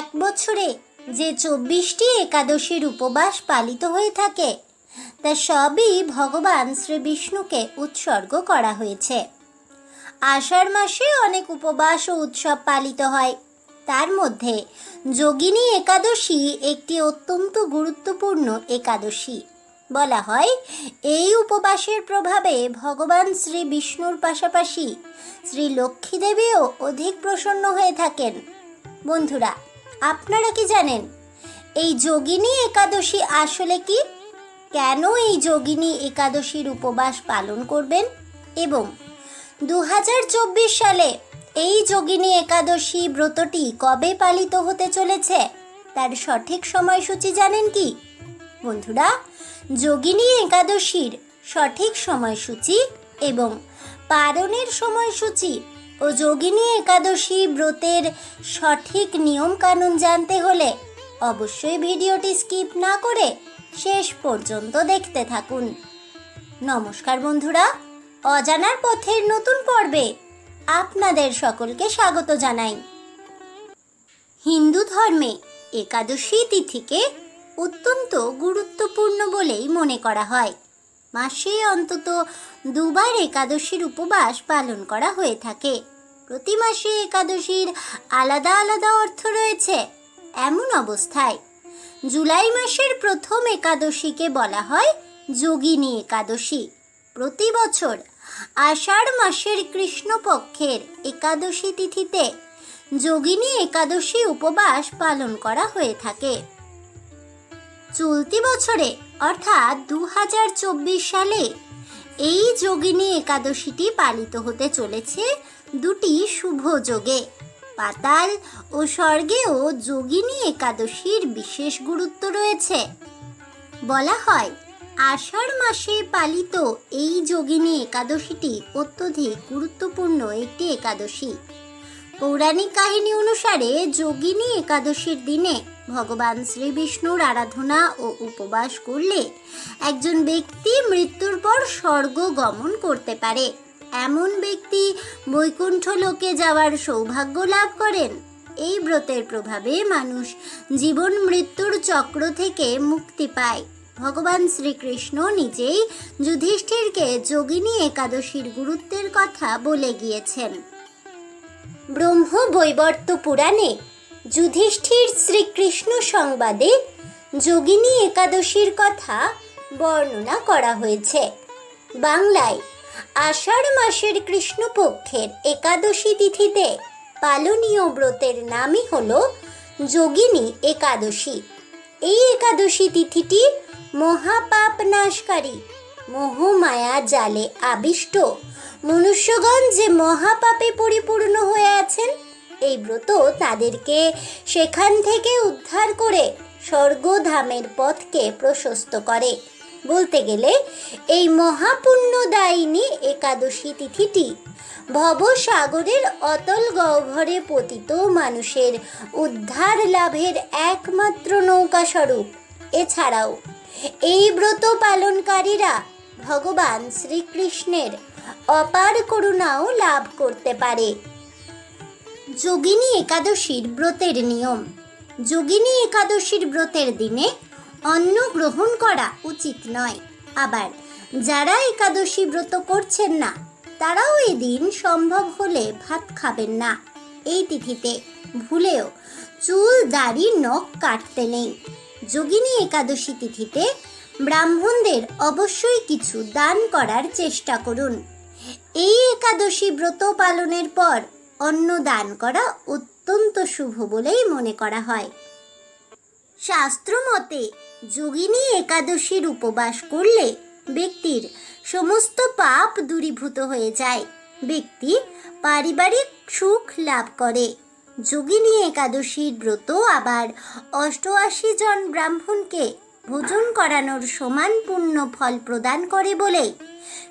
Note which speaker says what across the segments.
Speaker 1: এক বছরে যে চব্বিশটি একাদশীর উপবাস পালিত হয়ে থাকে তা সবই ভগবান শ্রী বিষ্ণুকে উৎসর্গ করা হয়েছে আষাঢ় মাসে অনেক উপবাস ও উৎসব পালিত হয় তার মধ্যে যোগিনী একাদশী একটি অত্যন্ত গুরুত্বপূর্ণ একাদশী বলা হয় এই উপবাসের প্রভাবে ভগবান শ্রী বিষ্ণুর পাশাপাশি শ্রী লক্ষ্মীদেবীও অধিক প্রসন্ন হয়ে থাকেন বন্ধুরা আপনারা কি জানেন এই যোগিনী একাদশী আসলে কি কেন এই যোগিনী একাদশীর উপবাস পালন করবেন এবং দু সালে এই যোগিনী একাদশী ব্রতটি কবে পালিত হতে চলেছে তার সঠিক সময়সূচি জানেন কি বন্ধুরা যোগিনী একাদশীর সঠিক সময়সূচি এবং পারণের সময়সূচি ও যোগিনী একাদশী ব্রতের সঠিক নিয়মকানুন জানতে হলে অবশ্যই ভিডিওটি স্কিপ না করে শেষ পর্যন্ত দেখতে থাকুন নমস্কার বন্ধুরা অজানার পথের নতুন পর্বে আপনাদের সকলকে স্বাগত জানাই হিন্দু ধর্মে একাদশী তিথিকে অত্যন্ত গুরুত্বপূর্ণ বলেই মনে করা হয় মাসে অন্তত দুবার একাদশীর উপবাস পালন করা হয়ে থাকে প্রতি মাসে একাদশীর আলাদা আলাদা অর্থ রয়েছে এমন অবস্থায় জুলাই মাসের প্রথম একাদশীকে বলা হয় যোগিনী একাদশী প্রতি বছর আষাঢ় মাসের কৃষ্ণপক্ষের একাদশী তিথিতে যোগিনী একাদশী উপবাস পালন করা হয়ে থাকে চলতি বছরে অর্থাৎ দু সালে এই যোগিনী একাদশীটি পালিত হতে চলেছে দুটি শুভ যোগে পাতাল ও স্বর্গেও যোগিনী একাদশীর বিশেষ গুরুত্ব রয়েছে বলা হয় আষাঢ় মাসে পালিত এই যোগিনী একাদশীটি অত্যধিক গুরুত্বপূর্ণ একটি একাদশী পৌরাণিক কাহিনী অনুসারে যোগিনী একাদশীর দিনে ভগবান শ্রী বিষ্ণুর আরাধনা ও উপবাস করলে একজন ব্যক্তি মৃত্যুর পর স্বর্গ গমন করতে পারে এমন ব্যক্তি বৈকুণ্ঠ লোকে যাওয়ার সৌভাগ্য লাভ করেন এই ব্রতের প্রভাবে মানুষ জীবন মৃত্যুর চক্র থেকে মুক্তি পায় ভগবান শ্রীকৃষ্ণ নিজেই যুধিষ্ঠিরকে যোগিনী একাদশীর গুরুত্বের কথা বলে গিয়েছেন ব্রহ্ম বৈবর্ত পুরাণে যুধিষ্ঠির শ্রীকৃষ্ণ সংবাদে যোগিনী একাদশীর কথা বর্ণনা করা হয়েছে বাংলায় আষাঢ় মাসের কৃষ্ণপক্ষের একাদশী তিথিতে পালনীয় ব্রতের নামই হল যোগিনী একাদশী এই একাদশী তিথিটি মহাপাপ নাশকারী মোহমায়া জালে আবিষ্ট মনুষ্যগণ যে মহাপাপে পরিপূর্ণ হয়ে আছেন এই ব্রত তাদেরকে সেখান থেকে উদ্ধার করে স্বর্গধামের পথকে প্রশস্ত করে বলতে গেলে এই মহাপুণ্যদায়িনী একাদশী তিথিটি ভবসাগরের অতল গহ্বরে পতিত মানুষের উদ্ধার লাভের একমাত্র নৌকা স্বরূপ এছাড়াও এই ব্রত পালনকারীরা ভগবান শ্রীকৃষ্ণের অপার করুণাও লাভ করতে পারে যোগিনী একাদশীর ব্রতের নিয়ম যোগিনী একাদশীর ব্রতের দিনে অন্ন গ্রহণ করা উচিত নয় আবার যারা একাদশী ব্রত করছেন না তারাও এদিন সম্ভব হলে ভাত খাবেন না এই তিথিতে ভুলেও চুল দাড়ি নখ কাটতে নেই যোগিনী একাদশী তিথিতে ব্রাহ্মণদের অবশ্যই কিছু দান করার চেষ্টা করুন এই একাদশী ব্রত পালনের পর অন্ন দান করা অত্যন্ত শুভ বলেই মনে করা হয় শাস্ত্র মতে যোগিনী একাদশীর উপবাস করলে ব্যক্তির সমস্ত পাপ দূরীভূত হয়ে যায় ব্যক্তি পারিবারিক সুখ লাভ করে যোগিনী একাদশীর ব্রত আবার অষ্টআশি জন ব্রাহ্মণকে ভোজন করানোর সমান পূর্ণ ফল প্রদান করে বলে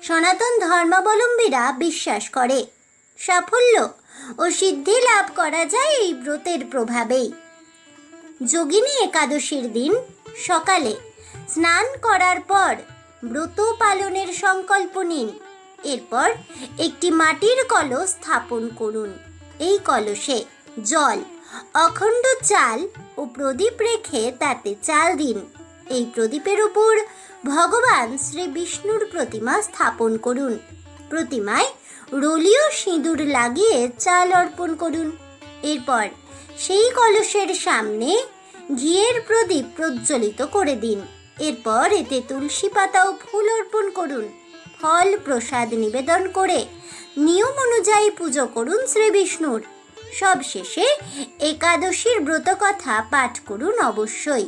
Speaker 1: সনাতন ধর্মাবলম্বীরা বিশ্বাস করে সাফল্য ও সিদ্ধি লাভ করা যায় এই ব্রতের প্রভাবেই যোগিনী একাদশীর দিন সকালে স্নান করার পর ব্রত পালনের সংকল্প নিন এরপর একটি মাটির কলস স্থাপন করুন এই কলসে জল অখণ্ড চাল ও প্রদীপ রেখে তাতে চাল দিন এই প্রদীপের উপর ভগবান শ্রী বিষ্ণুর প্রতিমা স্থাপন করুন প্রতিমায় রলিও সিঁদুর লাগিয়ে চাল অর্পণ করুন এরপর সেই কলসের সামনে ঘিয়ের প্রদীপ প্রজ্বলিত করে দিন এরপর এতে তুলসী পাতা ও ফুল অর্পণ করুন ফল প্রসাদ নিবেদন করে নিয়ম অনুযায়ী পুজো করুন শ্রী বিষ্ণুর সবশেষে একাদশীর ব্রত কথা পাঠ করুন অবশ্যই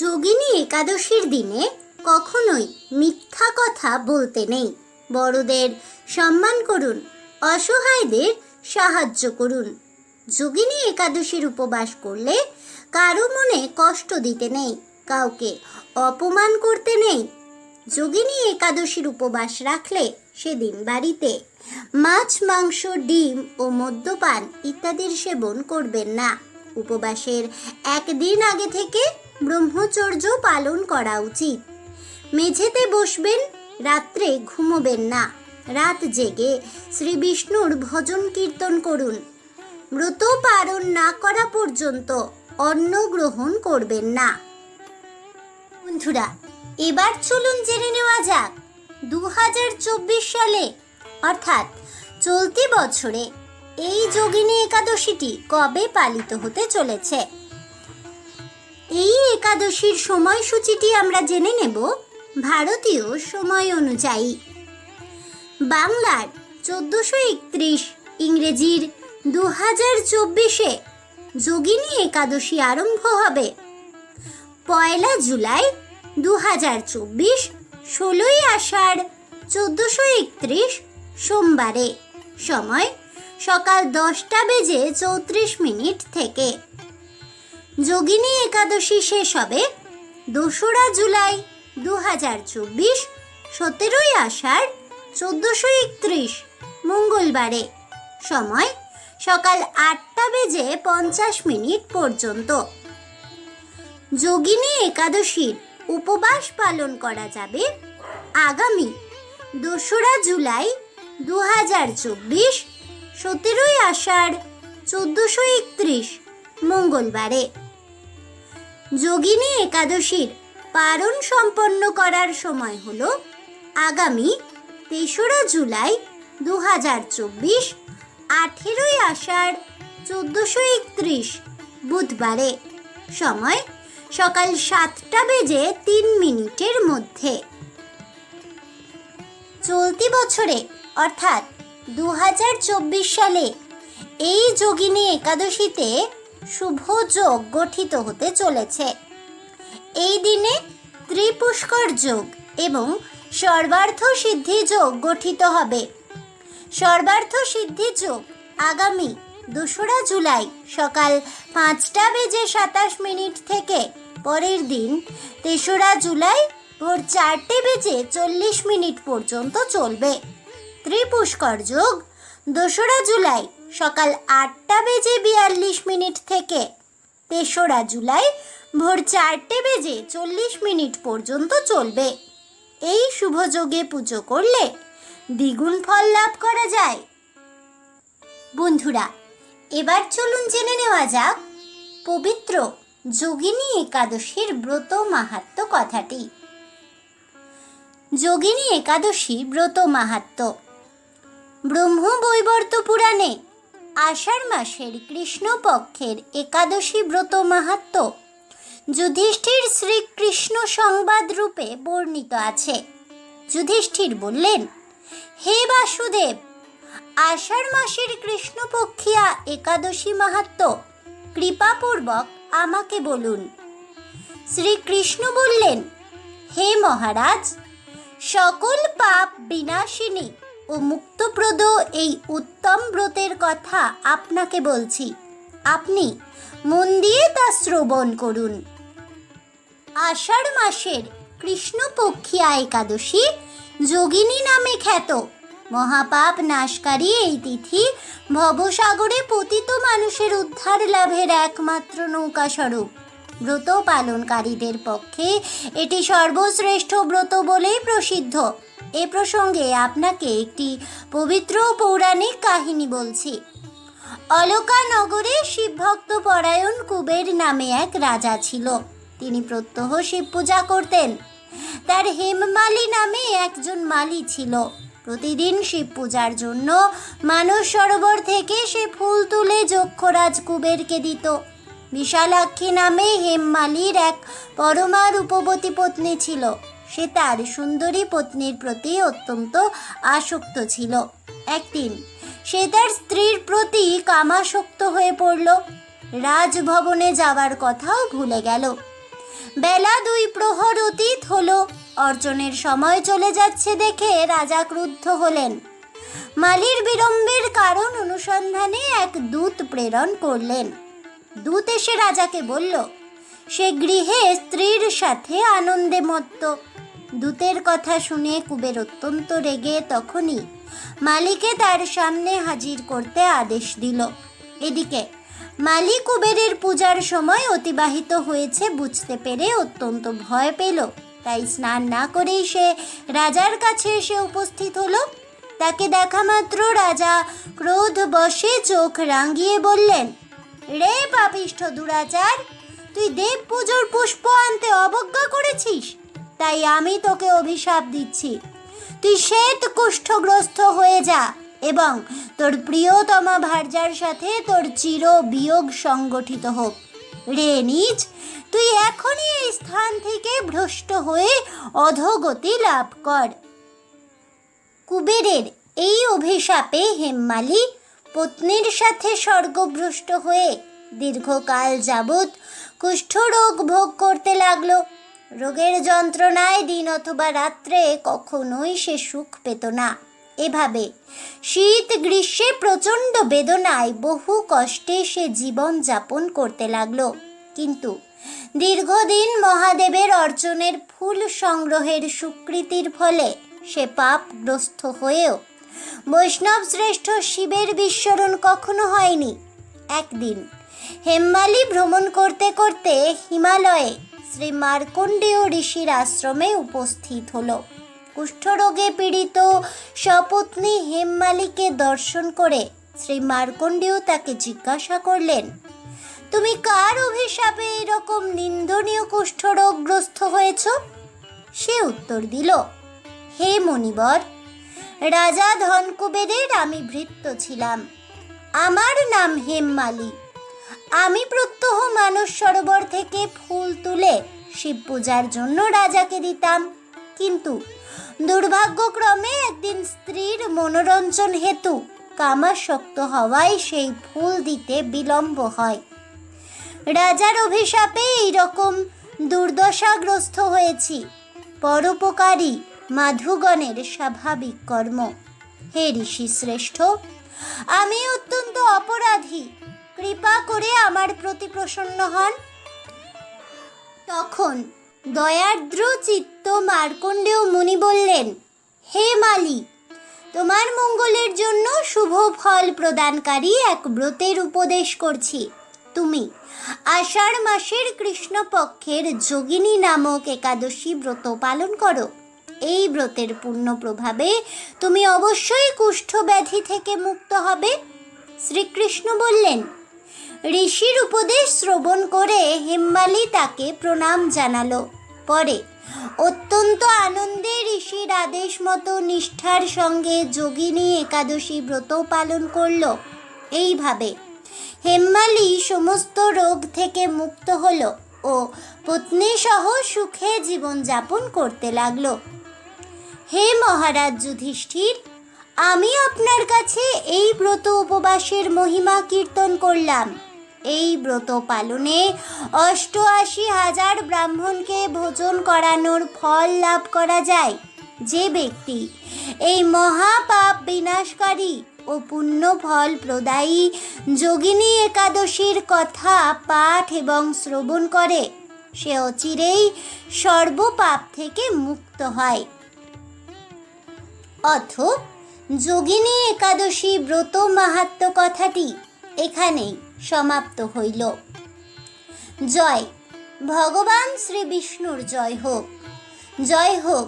Speaker 1: যোগিনী একাদশীর দিনে কখনোই মিথ্যা কথা বলতে নেই বড়দের সম্মান করুন অসহায়দের সাহায্য করুন যোগিনী একাদশীর উপবাস করলে কারো মনে কষ্ট দিতে নেই কাউকে অপমান করতে নেই যোগিনী একাদশীর উপবাস রাখলে সেদিন বাড়িতে মাছ মাংস ডিম ও মদ্যপান ইত্যাদির সেবন করবেন না উপবাসের একদিন আগে থেকে ব্রহ্মচর্য পালন করা উচিত মেঝেতে বসবেন রাত্রে ঘুমোবেন না রাত জেগে শ্রী বিষ্ণুর ভজন কীর্তন করুন ব্রত পালন না করা পর্যন্ত অন্ন গ্রহণ করবেন না বন্ধুরা এবার চলুন জেনে নেওয়া যাক দু সালে অর্থাৎ চলতি বছরে এই যোগিনী একাদশীটি কবে পালিত হতে চলেছে এই একাদশীর সময়সূচিটি আমরা জেনে নেব ভারতীয় সময় অনুযায়ী বাংলার চোদ্দোশো একত্রিশ ইংরেজির দু হাজার চব্বিশে যোগিনী একাদশী আরম্ভ হবে পয়লা জুলাই দু হাজার চব্বিশ ষোলোই আষাঢ় চোদ্দোশো একত্রিশ সোমবারে সময় সকাল দশটা বেজে চৌত্রিশ মিনিট থেকে যোগিনী একাদশী শেষ হবে দোসরা জুলাই দু হাজার চব্বিশ সতেরোই আষাঢ় চোদ্দোশো একত্রিশ মঙ্গলবারে সময় সকাল আটটা বেজে পঞ্চাশ মিনিট পর্যন্ত যোগিনী একাদশীর উপবাস পালন করা যাবে আগামী দোসরা জুলাই দু হাজার চব্বিশ সতেরোই আষাঢ় চোদ্দোশো একত্রিশ মঙ্গলবারে যোগিনী একাদশীর পারণ সম্পন্ন করার সময় হল আগামী তেসরা জুলাই দু হাজার চব্বিশ আঠেরোই আষাঢ় চোদ্দোশো একত্রিশ বুধবারে সময় সকাল সাতটা বেজে তিন মিনিটের মধ্যে চলতি বছরে অর্থাৎ দু সালে এই যোগিনী একাদশীতে শুভ যোগ গঠিত হতে চলেছে এই দিনে ত্রিপুষ্কর যোগ এবং সর্বার্থ সিদ্ধি যোগ গঠিত হবে সর্বার্থ সিদ্ধি যোগ আগামী দোসরা জুলাই সকাল পাঁচটা বেজে সাতাশ মিনিট থেকে পরের দিন তেসরা জুলাই ভোর চারটে বেজে চল্লিশ মিনিট পর্যন্ত চলবে ত্রিপুষ্কর যোগ দোসরা জুলাই সকাল আটটা বেজে বিয়াল্লিশ মিনিট থেকে তেসরা জুলাই ভোর চারটে বেজে চল্লিশ মিনিট পর্যন্ত চলবে এই শুভযোগে পুজো করলে দ্বিগুণ ফল লাভ করা যায় বন্ধুরা এবার চলুন জেনে নেওয়া যাক পবিত্র যোগিনী একাদশীর ব্রত মাহাত্ম কথাটি যোগিনী একাদশী ব্রত মাহাত্ম ব্রহ্ম বৈবর্ত পুরাণে আষাঢ় মাসের কৃষ্ণপক্ষের একাদশী ব্রত মাহাত্ম যুধিষ্ঠির শ্রীকৃষ্ণ সংবাদ রূপে বর্ণিত আছে যুধিষ্ঠির বললেন হে বাসুদেব আষাঢ় মাসের কৃষ্ণপক্ষিয়া একাদশী মাহাত্ম কৃপাপূর্বক আমাকে বলুন শ্রীকৃষ্ণ বললেন হে মহারাজ সকল পাপ বিনাশিনী ও মুক্তপ্রদ এই উত্তম ব্রতের কথা আপনাকে বলছি আপনি মন দিয়ে তা শ্রবণ করুন আষাঢ় মাসের কৃষ্ণপক্ষিয়া একাদশী যোগিনী নামে খ্যাত মহাপাপ নাশকারী এই তিথি ভবসাগরে পতিত মানুষের উদ্ধার লাভের একমাত্র নৌকা স্বরূপ ব্রত পালনকারীদের পক্ষে এটি সর্বশ্রেষ্ঠ ব্রত বলেই প্রসিদ্ধ এ প্রসঙ্গে আপনাকে একটি পবিত্র পৌরাণিক কাহিনী বলছি অলকা নগরে শিবভক্ত পরায়ণ কুবের নামে এক রাজা ছিল তিনি প্রত্যহ শিব পূজা করতেন তার হেমমালি নামে একজন মালি ছিল প্রতিদিন শিব পূজার জন্য মানুষ সরোবর থেকে সে ফুল তুলে যক্ষরাজ কুবেরকে দিত বিশালাক্ষী নামে হেমমালির এক পরমা রূপবতী পত্নী ছিল সে তার সুন্দরী পত্নীর প্রতি অত্যন্ত আসক্ত ছিল একদিন সে তার স্ত্রীর প্রতি কামাসক্ত হয়ে পড়ল রাজভবনে যাওয়ার কথাও ভুলে গেল বেলা দুই প্রহর অতীত হল অর্জনের সময় চলে যাচ্ছে দেখে রাজা ক্রুদ্ধ হলেন মালির বিলম্বের কারণ অনুসন্ধানে এক দূত প্রেরণ করলেন দূত এসে রাজাকে বলল সে গৃহে স্ত্রীর সাথে আনন্দে মত্ত দূতের কথা শুনে কুবের অত্যন্ত রেগে তখনই মালিকে তার সামনে হাজির করতে আদেশ দিল এদিকে মালি কুবেরের পূজার সময় অতিবাহিত হয়েছে বুঝতে পেরে অত্যন্ত ভয় পেল তাই স্নান না করেই সে রাজার কাছে এসে উপস্থিত হলো তাকে দেখা মাত্র রাজা ক্রোধ বসে চোখ রাঙিয়ে বললেন রে পাপিষ্ঠ দুরাচার তুই দেব পুজোর পুষ্প আনতে অবজ্ঞা করেছিস তাই আমি তোকে অভিশাপ দিচ্ছি তুই শ্বেত কুষ্ঠগ্রস্ত হয়ে যা এবং তোর প্রিয়তম ভার্যার সাথে তোর চির বিয়োগ সংগঠিত হোক রে নিজ তুই এখনই এই স্থান থেকে ভ্রষ্ট হয়ে অধোগতি লাভ কর কুবেরের এই অভিশাপে হেমমালি পত্নীর সাথে স্বর্গভ্রষ্ট হয়ে দীর্ঘকাল যাবৎ কুষ্ঠরোগ ভোগ করতে লাগলো রোগের যন্ত্রণায় দিন অথবা রাত্রে কখনোই সে সুখ পেত না এভাবে শীত গ্রীষ্মে প্রচণ্ড বেদনায় বহু কষ্টে সে জীবন যাপন করতে লাগলো কিন্তু দীর্ঘদিন মহাদেবের অর্জনের ফুল সংগ্রহের স্বীকৃতির ফলে সে পাপগ্রস্ত হয়েও বৈষ্ণব শ্রেষ্ঠ শিবের বিস্মরণ কখনো হয়নি একদিন হেম্মালি ভ্রমণ করতে করতে হিমালয়ে শ্রী মার্কণ্ডেয় ঋষির আশ্রমে উপস্থিত হলো কুষ্ঠরোগে পীড়িত সপত্নী হেমমালিকে দর্শন করে শ্রী মার্কণ্ডেও তাকে জিজ্ঞাসা করলেন তুমি কার অভিশাপে এরকম নিন্দনীয় কুষ্ঠরোগগ্রস্ত হয়েছ সে উত্তর দিল হে মণিবর রাজা ধনকুবেরের আমি ভৃত্য ছিলাম আমার নাম হেমমালি আমি প্রত্যহ মানস সরোবর থেকে ফুল তুলে শিব পূজার জন্য রাজাকে দিতাম কিন্তু দুর্ভাগ্যক্রমে একদিন স্ত্রীর মনোরঞ্জন হেতু কামাসক্ত হওয়ায় সেই ফুল দিতে বিলম্ব হয় রাজার অভিশাপে এই রকম দুর্দশাগ্রস্ত হয়েছি পরোপকারী মাধুগণের স্বাভাবিক কর্ম হে ঋষি শ্রেষ্ঠ আমি অত্যন্ত অপরাধী কৃপা করে আমার প্রতি প্রসন্ন হন তখন দয়ার্দ্র চিত্ত মার্কণ্ডেয় মুনি বললেন হে মালি তোমার মঙ্গলের জন্য শুভ ফল প্রদানকারী এক ব্রতের উপদেশ করছি তুমি আষাঢ় মাসের কৃষ্ণপক্ষের যোগিনী নামক একাদশী ব্রত পালন করো এই ব্রতের পূর্ণ প্রভাবে তুমি অবশ্যই কুষ্ঠব্যাধি থেকে মুক্ত হবে শ্রীকৃষ্ণ বললেন ঋষির উপদেশ শ্রবণ করে হেম্মালি তাকে প্রণাম জানালো পরে অত্যন্ত আনন্দে ঋষির আদেশ মতো নিষ্ঠার সঙ্গে যোগিনী একাদশী ব্রত পালন করল এইভাবে হেম্মালি সমস্ত রোগ থেকে মুক্ত হল ও পত্নীসহ সুখে জীবনযাপন করতে লাগল হে মহারাজ যুধিষ্ঠির আমি আপনার কাছে এই ব্রত উপবাসের মহিমা কীর্তন করলাম এই ব্রত পালনে অষ্টআশি হাজার ব্রাহ্মণকে ভোজন করানোর ফল লাভ করা যায় যে ব্যক্তি এই মহাপাপ বিনাশকারী ও পুণ্য ফল প্রদায়ী যোগিনী একাদশীর কথা পাঠ এবং শ্রবণ করে সে অচিরেই সর্বপাপ থেকে মুক্ত হয় অথ যোগিনী একাদশী ব্রত মাহাত্ম কথাটি এখানেই সমাপ্ত হইল জয় ভগবান শ্রী বিষ্ণুর জয় হোক জয় হোক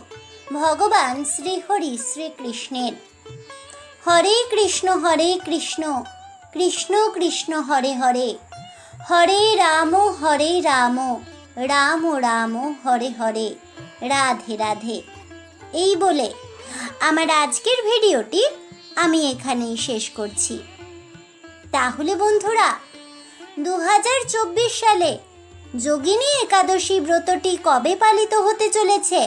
Speaker 1: ভগবান শ্রীহরি শ্রীকৃষ্ণের হরে কৃষ্ণ হরে কৃষ্ণ কৃষ্ণ কৃষ্ণ হরে হরে হরে রাম হরে রাম রাম রাম হরে হরে রাধে রাধে এই বলে আমার আজকের ভিডিওটি আমি এখানেই শেষ করছি তাহলে বন্ধুরা দু সালে যোগিনী একাদশী ব্রতটি কবে পালিত হতে চলেছে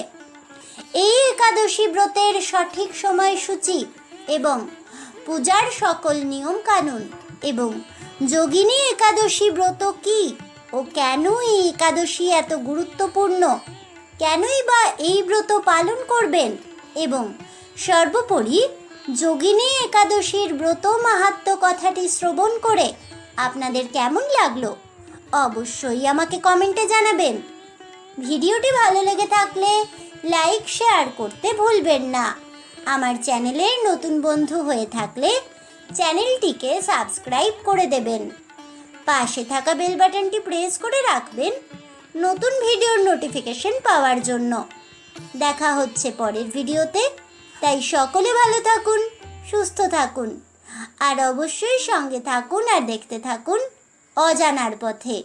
Speaker 1: এই একাদশী ব্রতের সঠিক সময়সূচি এবং পূজার সকল নিয়ম কানুন এবং যোগিনী একাদশী ব্রত কি ও কেন এই একাদশী এত গুরুত্বপূর্ণ কেনই বা এই ব্রত পালন করবেন এবং সর্বোপরি যোগিনী একাদশীর ব্রত মাহাত্ম কথাটি শ্রবণ করে আপনাদের কেমন লাগলো অবশ্যই আমাকে কমেন্টে জানাবেন ভিডিওটি ভালো লেগে থাকলে লাইক শেয়ার করতে ভুলবেন না আমার চ্যানেলের নতুন বন্ধু হয়ে থাকলে চ্যানেলটিকে সাবস্ক্রাইব করে দেবেন পাশে থাকা বেল বাটনটি প্রেস করে রাখবেন নতুন ভিডিওর নোটিফিকেশন পাওয়ার জন্য দেখা হচ্ছে পরের ভিডিওতে তাই সকলে ভালো থাকুন সুস্থ থাকুন আর অবশ্যই সঙ্গে থাকুন আর দেখতে থাকুন অজানার পথে